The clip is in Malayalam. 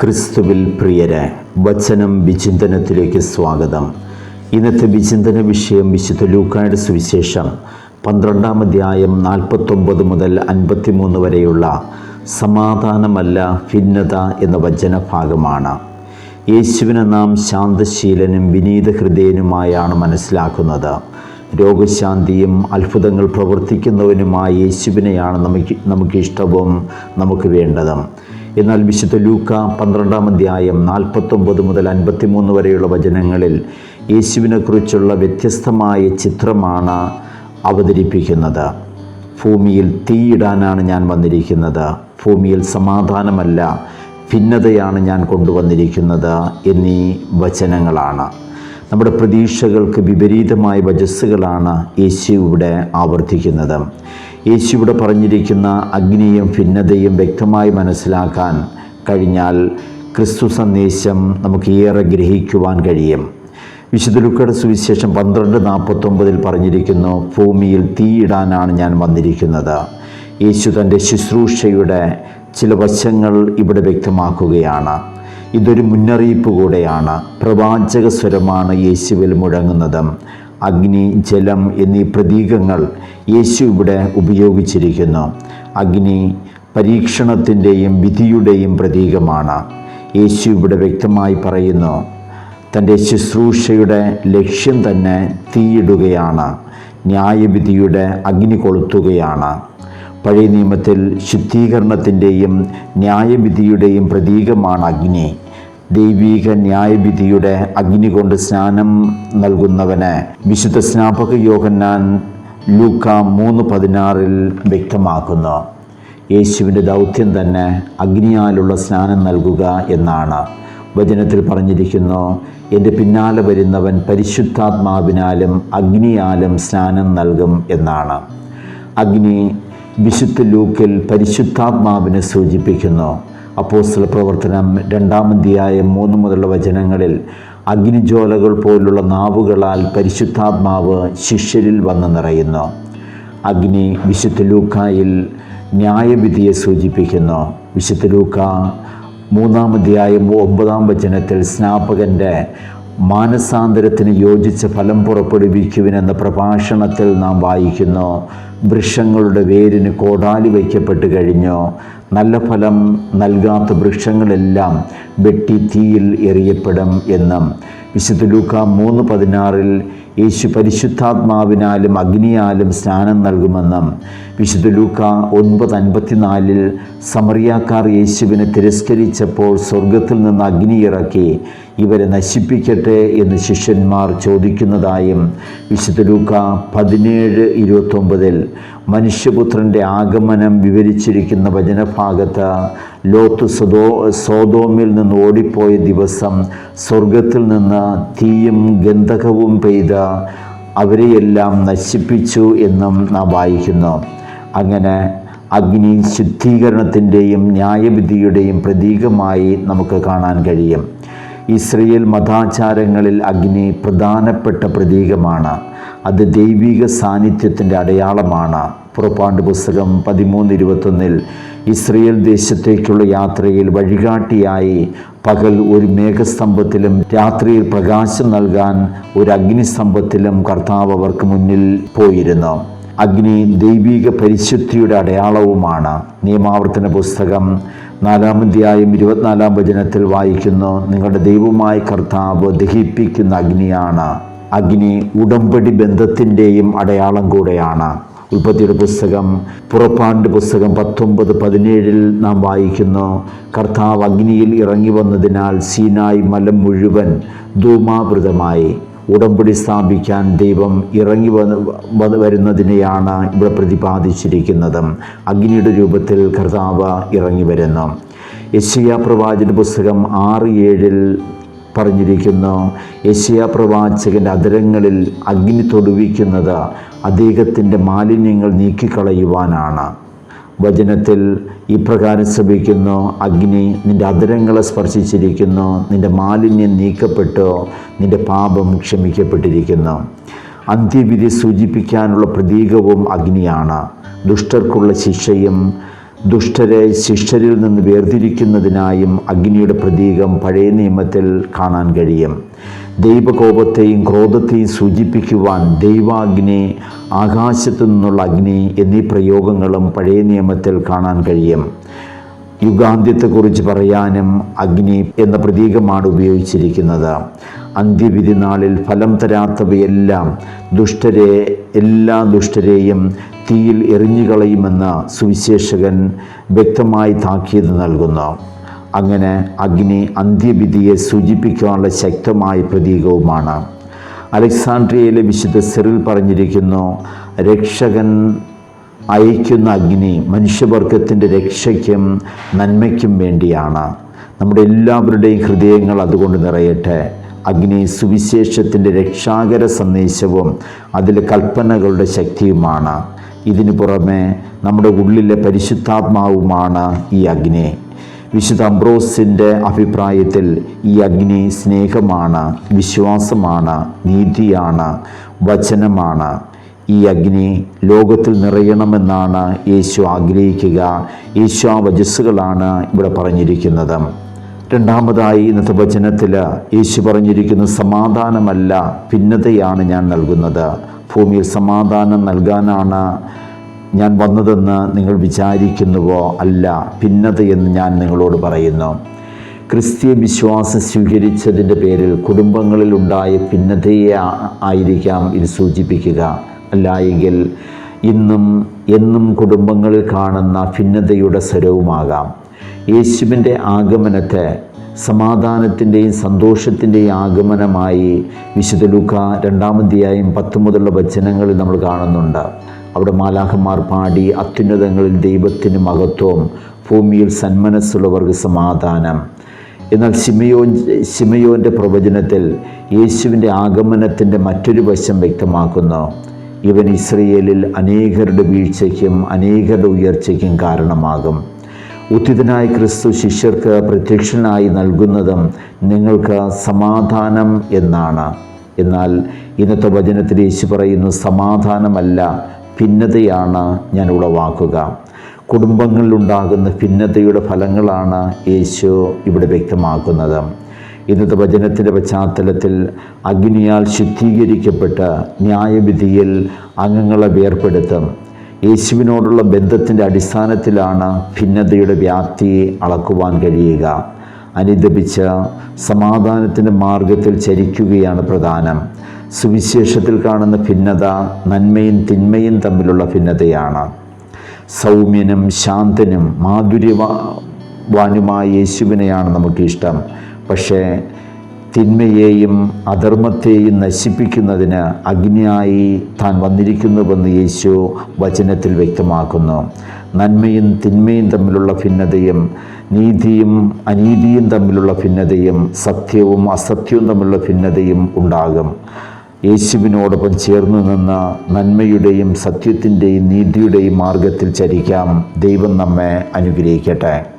ക്രിസ്തുവിൽ പ്രിയരെ വചനം വിചിന്തനത്തിലേക്ക് സ്വാഗതം. ഇന്നത്തെ വിചിന്തന വിഷയം വിശുദ്ധ ലൂക്കായുടെ സുവിശേഷം പന്ത്രണ്ടാം അധ്യായം നാൽപ്പത്തൊമ്പത് മുതൽ അൻപത്തിമൂന്ന് വരെയുള്ള സമാധാനമല്ല ഭിന്നത എന്ന വചന ഭാഗമാണ്. യേശുവിനെ നാം ശാന്തശീലനും വിനീത ഹൃദയനുമായാണ് മനസ്സിലാക്കുന്നത്. രോഗശാന്തിയും അത്ഭുതങ്ങൾ പ്രവർത്തിക്കുന്നവനുമായ യേശുവിനെയാണ് നമുക്ക് നമുക്ക് ഇഷ്ടവും നമുക്ക് വേണ്ടതും. എന്നാൽ വിശുദ്ധ ലൂക്ക പന്ത്രണ്ടാം അധ്യായം നാൽപ്പത്തൊമ്പത് മുതൽ അൻപത്തിമൂന്ന് വരെയുള്ള വചനങ്ങളിൽ യേശുവിനെക്കുറിച്ചുള്ള വ്യത്യസ്തമായ ചിത്രമാണ് അവതരിപ്പിക്കുന്നത്. ഭൂമിയിൽ തീയിടാനാണ് ഞാൻ വന്നിരിക്കുന്നത്. ഭൂമിയിൽ സമാധാനമല്ല ഭിന്നതയാണ് ഞാൻ കൊണ്ടുവന്നിരിക്കുന്നത് എന്നീ വചനങ്ങളാണ്. നമ്മുടെ പ്രതീക്ഷകൾക്ക് വിപരീതമായ വചസ്സുകളാണ് യേശു ഇവിടെ ആവർത്തിക്കുന്നത്. യേശു ഇവിടെ പറഞ്ഞിരിക്കുന്ന അഗ്നിയും ഭിന്നതയും വ്യക്തമായി മനസ്സിലാക്കാൻ കഴിഞ്ഞാൽ ക്രിസ്തു സന്ദേശം നമുക്ക് ഏറെ ഗ്രഹിക്കുവാൻ കഴിയും. വിശുദ്ധ ലുക്കയുടെ സുവിശേഷം പന്ത്രണ്ട് നാൽപ്പത്തൊമ്പതിൽ പറഞ്ഞിരിക്കുന്നു ഭൂമിയിൽ തീയിടാനാണ് ഞാൻ വന്നിരിക്കുന്നത്. യേശു തന്റെ ശുശ്രൂഷയുടെ ചില വശങ്ങൾ ഇവിടെ വ്യക്തമാക്കുകയാണ്. ഇതൊരു മുന്നറിയിപ്പ് കൂടെയാണ്. പ്രവാചക സ്വരമാണ് യേശുവിൽ മുഴങ്ങുന്നത് അഗ്നി ജലം എന്നീ പ്രതീകങ്ങൾ യേശു ഇവിടെ ഉപയോഗിച്ചിരിക്കുന്നു. അഗ്നി പരീക്ഷണത്തിന്റെയും വിധിയുടെയും പ്രതീകമാണ്. യേശു ഇവിടെ വ്യക്തമായി പറയുന്നു തന്റെ ശുശ്രൂഷയുടെ ലക്ഷ്യം തന്നെ തീയിടുകയാണ്. ന്യായവിധിയുടെ അഗ്നി കൊളുത്തുകയാണ്. പഴയ നിയമത്തിൽ ശുദ്ധീകരണത്തിന്റെയും ന്യായവിധിയുടെയും പ്രതീകമാണ് അഗ്നി. ദൈവീക ന്യായവിധിയുടെ അഗ്നി കൊണ്ട് സ്നാനം നൽകുന്നവന് വിശുദ്ധ സ്നാപക യോഹന്നാൻ ലൂക്ക മൂന്ന് പതിനാറിൽ വ്യക്തമാക്കുന്നു. യേശുവിന്റെ ദൗത്യം തന്നെ അഗ്നിയാലുള്ള സ്നാനം നൽകുക എന്നാണ്. വചനത്തിൽ പറഞ്ഞിരിക്കുന്നു എന്റെ പിന്നാലെ വരുന്നവൻ പരിശുദ്ധാത്മാവിനാലും അഗ്നിയാലും സ്നാനം നൽകും എന്നാണ്. അഗ്നി വിശുദ്ധ ലൂക്കിൽ പരിശുദ്ധാത്മാവിനെ സൂചിപ്പിക്കുന്നു. അപ്പോസ്തല പ്രവർത്തനം രണ്ടാം അധ്യായം മൂന്ന് മുതലുള്ള വചനങ്ങളിൽ അഗ്നിജ്വാലകൾ പോലുള്ള നാവുകളാൽ പരിശുദ്ധാത്മാവ് ശിഷ്യരിൽ വന്ന് നിറയുന്നു. അഗ്നി വിശുദ്ധ ലൂക്കായിൽ ന്യായവിധിയെ സൂചിപ്പിക്കുന്നു. വിശുദ്ധ ലൂക്ക മൂന്നാം ഒമ്പതാം വചനത്തിൽ സ്നാപകന്റെ മാനസാന്തരത്തിന് യോജിച്ച ഫലം പുറപ്പെടുവിക്കുവിനെന്ന പ്രഭാഷണത്തിൽ നാം വായിക്കുന്നു. വൃക്ഷങ്ങളുടെ വേരിന് കോടാലി വയ്ക്കപ്പെട്ട് കഴിഞ്ഞു. നല്ല ഫലം നൽകാത്ത വൃക്ഷങ്ങളെല്ലാം വെട്ടി തീയിൽ എറിയപ്പെടും എന്നും. വിശുദ്ധ ലൂക്ക മൂന്ന് പതിനാറിൽ യേശു പരിശുദ്ധാത്മാവിനാലും അഗ്നിയാലും സ്നാനം നൽകുമെന്നും. വിശുദ്ധ ലൂക്ക ഒൻപത് അൻപത്തിനാലിൽ സമറിയാക്കാർ യേശുവിനെ തിരസ്കരിച്ചപ്പോൾ സ്വർഗത്തിൽ നിന്ന് അഗ്നി ഇറക്കി ഇവരെ നശിപ്പിക്കട്ടെ എന്ന് ശിഷ്യന്മാർ ചോദിക്കുന്നതായും വിശുദ്ധ ലൂക്ക പതിനേഴ് ഇരുപത്തൊമ്പതിൽ മനുഷ്യപുത്രന്റെ ആഗമനം വിവരിച്ചിരിക്കുന്ന വചനഭാഗത്ത് ലോത്ത് സദോ സോതോമിൽ നിന്ന് ഓടിപ്പോയ ദിവസം സ്വർഗത്തിൽ നിന്ന് തീയും ഗന്ധകവും പെയ്ത അവരെയെല്ലാം നശിപ്പിച്ചു എന്നും നാം വായിക്കുന്നു. അങ്ങനെ അഗ്നി ശുദ്ധീകരണത്തിന്റെയും ന്യായവിധിയുടെയും പ്രതീകമായി നമുക്ക് കാണാൻ കഴിയും. ഇസ്രയേൽ മതാചാരങ്ങളിൽ അഗ്നി പ്രധാനപ്പെട്ട പ്രതീകമാണ്. അത് ദൈവിക സാന്നിധ്യത്തിന്റെ അടയാളമാണ്. പുറപ്പാണ്ട് പുസ്തകം പതിമൂന്ന് ഇരുപത്തൊന്നിൽ ഇസ്രയേൽ ദേശത്തേക്കുള്ള യാത്രയിൽ വഴികാട്ടിയായി പകൽ ഒരു മേഘസ്തംഭത്തിലും രാത്രിയിൽ പ്രകാശം നൽകാൻ ഒരു അഗ്നിസ്തംഭത്തിലും കർത്താവ് അവർക്ക് മുന്നിൽ പോയിരുന്നു. അഗ്നി ദൈവിക പരിശുദ്ധിയുടെ അടയാളവുമാണ്. നിയമാവർത്തന പുസ്തകം നാലാം അധ്യായം ഇരുപത്തിനാലാം വചനത്തിൽ വായിക്കുന്നു നിങ്ങളുടെ ദൈവമായ കർത്താവ് ദഹിപ്പിക്കുന്ന അഗ്നിയാണ്. അഗ്നി ഉടമ്പടി ബന്ധത്തിന്റെയും അടയാളം കൂടെയാണ്. ഉൽപ്പത്തിയുടെ പുസ്തകം പുറപ്പാണ്ട് പുസ്തകം പത്തൊമ്പത് പതിനേഴിൽ നാം വായിക്കുന്നു കർത്താവ് അഗ്നിയിൽ ഇറങ്ങി വന്നതിനാൽ സീനായ് മലം മുഴുവൻ ധൂമാവൃതമായി. ഉടമ്പടി സ്ഥാപിക്കാൻ ദൈവം ഇറങ്ങി വന്ന് വരുന്നതിനെയാണ് ഇവിടെ പ്രതിപാദിച്ചിരിക്കുന്നത്. അഗ്നിയുടെ രൂപത്തിൽ കർത്താവ് ഇറങ്ങി വരുന്നു. യശിയ പ്രവാചന പുസ്തകം ആറ് ഏഴിൽ പറഞ്ഞിരിക്കുന്നു യശിയ പ്രവാചകന്റെ അതിരങ്ങളിൽ അഗ്നി തൊടുവിക്കുന്നത് അദ്ദേഹത്തിന്റെ മാലിന്യങ്ങൾ നീക്കിക്കളയുവാനാണ്. വചനത്തിൽ ഇപ്രകാരം ശ്രമിക്കുന്നു അഗ്നി നിന്റെ അതിരങ്ങളെ സ്പർശിച്ചിരിക്കുന്നു. നിന്റെ മാലിന്യം നീക്കപ്പെട്ടു. നിന്റെ പാപം ക്ഷമിക്കപ്പെട്ടിരിക്കുന്നു. അന്ത്യവിധി സൂചിപ്പിക്കാനുള്ള പ്രതീകവും അഗ്നിയാണ്. ദുഷ്ടർക്കുള്ള ശിക്ഷയും ദുഷ്ടരെ ശിഷ്ടരിൽ നിന്ന് വേർതിരിക്കുന്നതിനായും അഗ്നിയുടെ പ്രതീകം പഴയ നിയമത്തിൽ കാണാൻ കഴിയും. ദൈവകോപത്തെയും ക്രോധത്തെയും സൂചിപ്പിക്കുവാൻ ദൈവാഗ്നി ആകാശത്തു നിന്നുള്ള അഗ്നി എന്നീ പ്രയോഗങ്ങളും പഴയ നിയമത്തിൽ കാണാൻ കഴിയും. യുഗാന്ത്യത്തെക്കുറിച്ച് പറയാനും അഗ്നി എന്ന പ്രതീകമാണ് ഉപയോഗിച്ചിരിക്കുന്നത്. അന്ത്യവിധി നാളിൽ ഫലം തരാത്തവയെല്ലാം ദുഷ്ടരെ എല്ലാ ദുഷ്ടരെയും തീയിൽ എറിഞ്ഞുകളയുമെന്ന് സുവിശേഷകൻ വ്യക്തമായി താക്കീത് നൽകുന്നു. അങ്ങനെ അഗ്നി അന്ത്യവിധിയെ സൂചിപ്പിക്കാനുള്ള ശക്തമായ പ്രതീകവുമാണ്. അലക്സാണ്ട്രിയയിലെ വിശുദ്ധ സെറിൽ പറഞ്ഞിരിക്കുന്നു രക്ഷകൻ അയക്കുന്ന അഗ്നി മനുഷ്യവർഗത്തിന്റെ രക്ഷയ്ക്കും നന്മയ്ക്കും വേണ്ടിയാണ്. നമ്മുടെ എല്ലാവരുടെയും ഹൃദയങ്ങൾ അതുകൊണ്ട് നിറയട്ടെ. അഗ്നി സുവിശേഷത്തിന്റെ രക്ഷാകര സന്ദേശവും അതിലെ കൽപ്പനകളുടെ ശക്തിയുമാണ്. ഇതിനു പുറമെ നമ്മുടെ ഉള്ളിലെ പരിശുദ്ധാത്മാവുമാണ് ഈ അഗ്നി. വിശുദ്ധ അംബ്രോസിന്റെ അഭിപ്രായത്തിൽ ഈ അഗ്നി സ്നേഹമാണ് വിശ്വാസമാണ് നീതിയാണ് വചനമാണ്. ഈ അഗ്നി ലോകത്തിൽ നിറയണമെന്നാണ് യേശു ആഗ്രഹിക്കുക. യേശു ആ വജസ്സുകളാണ് ഇവിടെ പറഞ്ഞിരിക്കുന്നത്. രണ്ടാമതായി ഇന്നത്തെ വചനത്തിൽ യേശു പറഞ്ഞിരിക്കുന്ന സമാധാനമല്ല ഭിന്നതയാണ് ഞാൻ നൽകുന്നത്. ഭൂമിയിൽ സമാധാനം നൽകാനാണ് ഞാൻ വന്നതെന്ന് നിങ്ങൾ വിചാരിക്കുന്നുവോ അല്ല ഭിന്നതയെന്ന് ഞാൻ നിങ്ങളോട് പറയുന്നു. ക്രിസ്തീയ വിശ്വാസം സ്വീകരിച്ചതിന്റെ പേരിൽ കുടുംബങ്ങളിൽ ഉണ്ടായ ഭിന്നതയെ ആയിരിക്കാം ഇത് സൂചിപ്പിക്കുക. അല്ലായെങ്കിൽ ഇന്നും എന്നും കുടുംബങ്ങളിൽ കാണുന്ന ഭിന്നതയുടെ സ്വരവുമാകാം. യേശുവിന്റെ ആഗമനത്തെ സമാധാനത്തിന്റെയും സന്തോഷത്തിന്റെയും ആഗമനമായി വിശുദ്ധ ലൂക്ക രണ്ടാമധ്യായും പത്ത് മുതലുള്ള വചനങ്ങളിൽ നമ്മൾ കാണുന്നുണ്ട്. അവിടെ മാലാഹന്മാർ പാടി അത്യുന്നതങ്ങളിൽ ദൈവത്തിന് മഹത്വം ഭൂമിയിൽ സന്മനസ്സുള്ളവർക്ക് സമാധാനം എന്നാൽ ശിമയോൻ ശിമയോന്റെ പ്രവചനത്തിൽ യേശുവിന്റെ ആഗമനത്തിന്റെ മറ്റൊരു വശം വ്യക്തമാക്കുന്നു. ഇവൻ ഇസ്രയേലിൽ അനേകരുടെ വീഴ്ചയ്ക്കും അനേകരുടെ ഉയർച്ചയ്ക്കും കാരണമാകും. ഉത്തിതനായ ക്രിസ്തു ശിഷ്യർക്ക് പ്രത്യക്ഷനായി നൽകുന്നതും നിങ്ങൾക്ക് സമാധാനം എന്നാണ്. എന്നാൽ ഇന്നത്തെ വചനത്തിൽ യേശു പറയുന്നു സമാധാനമല്ല ഭിന്നതയാണ് ഞാൻ ഉളവാക്കുക കുടുംബങ്ങളിലുണ്ടാകുന്ന ഭിന്നതയുടെ ഫലങ്ങളാണ് യേശു ഇവിടെ വ്യക്തമാക്കുന്നത്. ഇന്നത്തെ വചനത്തിന്റെ പശ്ചാത്തലത്തിൽ അഗ്നിയാൽ ശുദ്ധീകരിക്കപ്പെട്ട് ന്യായവിധിയിൽ അംഗങ്ങളെ വേർപ്പെടുത്തും. യേശുവിനോടുള്ള ബന്ധത്തിന്റെ അടിസ്ഥാനത്തിലാണ് ഭിന്നതയുടെ വ്യാപ്തി അളക്കുവാൻ കഴിയുക. അനുദപിച്ച് സമാധാനത്തിന്റെ മാർഗത്തിൽ ചരിക്കുകയാണ് പ്രധാനം. സുവിശേഷത്തിൽ കാണുന്ന ഭിന്നത നന്മയും തിന്മയും തമ്മിലുള്ള ഭിന്നതയാണ്. സൗമ്യനും ശാന്തനും മാധുര്യവാനുമായ യേശുവിനെയാണ് നമുക്കിഷ്ടം. പക്ഷേ തിന്മയെയും അധർമ്മത്തെയും നശിപ്പിക്കുന്നതിന് അഗ്നിയായി താൻ വന്നിരിക്കുന്നുവെന്ന് യേശു വചനത്തിൽ വ്യക്തമാക്കുന്നു. നന്മയും തിന്മയും തമ്മിലുള്ള ഭിന്നതയും നീതിയും അനീതിയും തമ്മിലുള്ള ഭിന്നതയും സത്യവും അസത്യവും തമ്മിലുള്ള ഭിന്നതയും ഉണ്ടാകും. യേശുവിനോടൊപ്പം ചേർന്ന് നിന്ന് നന്മയുടെയും സത്യത്തിന്റെയും നീതിയുടെയും മാർഗത്തിൽ ചരിക്കാം. ദൈവം നമ്മെ അനുഗ്രഹിക്കട്ടെ.